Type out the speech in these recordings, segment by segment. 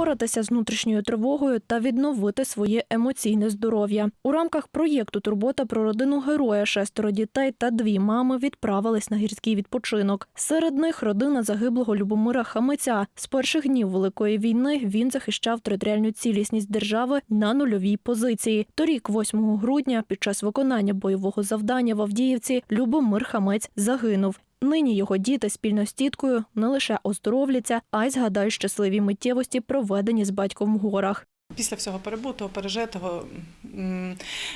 впоратися з внутрішньою тривогою та відновити своє емоційне здоров'я. У рамках проєкту Турбота про родину героя шестеро дітей та дві мами відправились на гірський відпочинок. Серед них родина загиблого Любомира Хамиця. З перших днів великої війни він захищав територіальну цілісність держави на нульовій позиції. Торік, 8 грудня, під час виконання бойового завдання в Авдіївці, Любомир Хамець загинув. Нині його діти спільно з тіткою не лише оздоровляться, а й згадають щасливі миттєвості, проведені з батьком в горах. Після всього перебутого, пережитого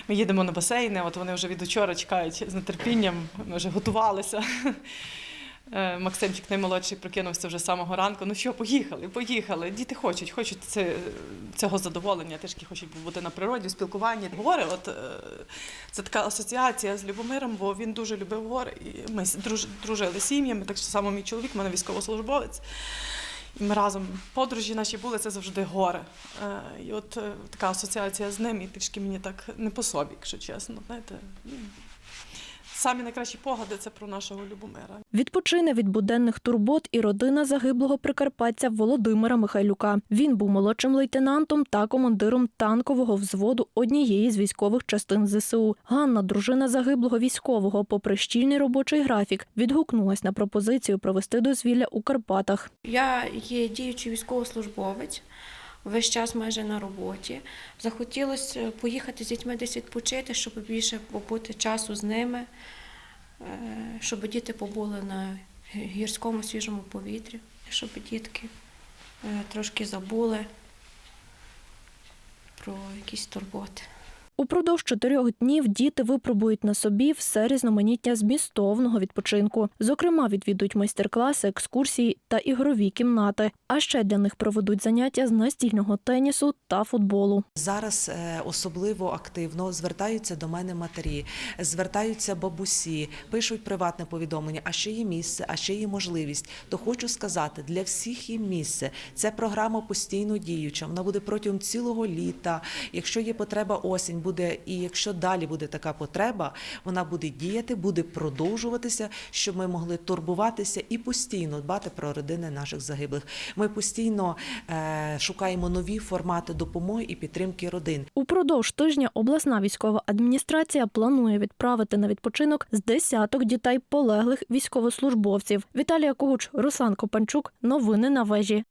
ми їдемо на басейни. От вони вже від учора чекають з нетерпінням. Ми вже готувалися. Е, Максимчик наймолодший прокинувся вже самого ранку. Ну що, поїхали, поїхали. Діти хочуть, хочуть це, цього задоволення, трішки хочуть бути на природі, в спілкуванні. Гори, от е, це така асоціація з Любомиром, бо він дуже любив гори. І ми друж- дружили сім'ями. Так само мій чоловік, в мене військовослужбовець. І ми разом подорожі наші були, це завжди гори. Е, І от така асоціація з ним, і трішки мені так не по собі, якщо чесно. Знаєте. Самі найкращі погади це про нашого Любомира. Відпочине від буденних турбот і родина загиблого прикарпатця Володимира Михайлюка. Він був молодшим лейтенантом та командиром танкового взводу однієї з військових частин ЗСУ. Ганна, дружина загиблого військового, попри щільний робочий графік, відгукнулась на пропозицію провести дозвілля у Карпатах. Я є діючий військовослужбовець, весь час майже на роботі. Захотілося поїхати з дітьми десь відпочити, щоб більше побути часу з ними, е, щоб діти побули на гірському свіжому повітрі, щоб дітки е, трошки забули про якісь турботи. Упродовж чотирьох днів діти випробують на собі все різноманіття змістовного відпочинку. Зокрема, відвідують майстер-класи, екскурсії та ігрові кімнати. А ще для них проведуть заняття з настільного тенісу та футболу. Зараз е, особливо активно звертаються до мене матері, звертаються бабусі, пишуть приватне повідомлення, а ще є місце, а ще є можливість. То хочу сказати, для всіх є місце. Це програма постійно діюча. Вона буде протягом цілого літа. Якщо є потреба осінь, буде і якщо далі буде така потреба, вона буде діяти, буде продовжуватися, щоб ми могли турбуватися і постійно дбати про родини наших загиблих. Ми постійно е, шукаємо нові формати допомоги і підтримки родин. Упродовж тижня обласна військова адміністрація планує відправити на відпочинок з десяток дітей полеглих військовослужбовців. Віталія Когуч, Руслан Копанчук. Новини на вежі.